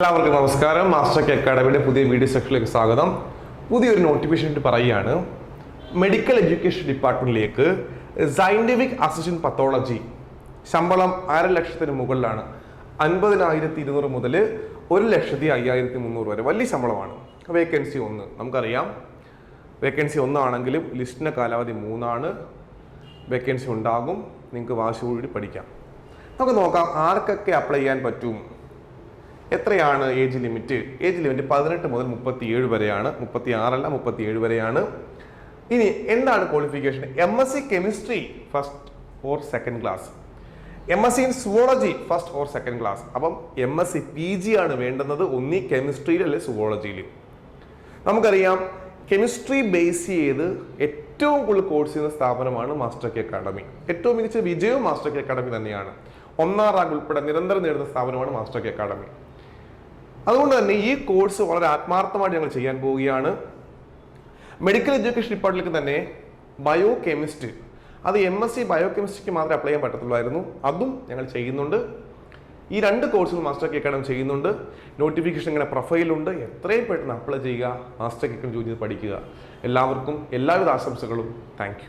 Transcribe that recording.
എല്ലാവർക്കും നമസ്കാരം. Master K അക്കാഡമിയുടെ പുതിയ വീഡിയോ സെക്ഷനിലേക്ക് സ്വാഗതം. പുതിയൊരു നോട്ടിഫിക്കേഷൻ പറയുകയാണ്. മെഡിക്കൽ എഡ്യൂക്കേഷൻ ഡിപ്പാർട്ട്മെന്റിലേക്ക് സയന്റിഫിക് അസിസ്റ്റന്റ് പത്തോളജി ശമ്പളം അര ലക്ഷത്തിന് മുകളിലാണ്. അൻപതിനായിരത്തി ഇരുന്നൂറ് മുതൽ ഒരു ലക്ഷത്തി അയ്യായിരത്തി മുന്നൂറ് വരെ വലിയ ശമ്പളമാണ്. വേക്കൻസി ഒന്ന്. നമുക്കറിയാം. വേക്കൻസി ഒന്നാണെങ്കിലും ലിസ്റ്റിന്റെ കാലാവധി മൂന്നാണ്. വേക്കൻസി ഉണ്ടാകും. നിങ്ങൾക്ക് വാശി കൂടി പഠിക്കാം. നമുക്ക് നോക്കാം ആർക്കൊക്കെ അപ്ലൈ ചെയ്യാൻ പറ്റും. എത്രയാണ് ഏജ് ലിമിറ്റ്? ഏജ് ലിമിറ്റ് പതിനെട്ട് മുതൽ മുപ്പത്തി ഏഴ് വരെയാണ്. മുപ്പത്തി ആറല്ല മുപ്പത്തി ഏഴ് വരെയാണ്. ഇനി എന്താണ് qualification M S C chemistry first or second class M S C in zoology first or second class അപ്പം M S C P G ആണ് വേണ്ടുന്നത് ഒന്നി കെമിസ്ട്രിയിൽ അല്ലെ സുവോളജിയിൽ നമുക്കറിയാം കെമിസ്ട്രി ബേസ് ചെയ്ത് ഏറ്റവും കൂടുതൽ കോഴ്സ് ചെയ്യുന്ന സ്ഥാപനമാണ് മാസ്റ്റർ കെ അക്കാഡമി ഏറ്റവും മികച്ച വിജയവും മാസ്റ്റർ കെ അക്കാഡമി തന്നെയാണ്. ഒന്നാം റാങ്ക് ഉൾപ്പെടെ നിരന്തരം നേടുന്ന സ്ഥാപനമാണ് മാസ്റ്റർ കെ അക്കാഡമി അതുകൊണ്ട് തന്നെ ഈ കോഴ്സ് വളരെ ആത്മാർത്ഥമായിട്ട് ഞങ്ങൾ ചെയ്യാൻ പോവുകയാണ്. മെഡിക്കൽ എഡ്യൂക്കേഷൻ ഡിപ്പാർട്ട്മെന്റിലേക്ക് തന്നെ ബയോ കെമിസ്ട്രി അത് എം എസ് സി ബയോ കെമിസ്ട്രിക്ക് മാത്രമേ അപ്ലൈ ചെയ്യാൻ പറ്റത്തുള്ളായിരുന്നു. അതും ഞങ്ങൾ ചെയ്യുന്നുണ്ട്. ഈ രണ്ട് കോഴ്സുകൾ മാസ്റ്റർ കെ അക്കാഡമി ചെയ്യുന്നുണ്ട്. നോട്ടിഫിക്കേഷൻ ഇങ്ങനെ പ്രൊഫൈലുണ്ട് എത്രയും പെട്ടെന്ന് അപ്ലൈ ചെയ്യുക മാസ്റ്റർ കെ ജോലി ചെയ്ത് പഠിക്കുക. എല്ലാവർക്കും എല്ലാവിധ ആശംസകളും. താങ്ക്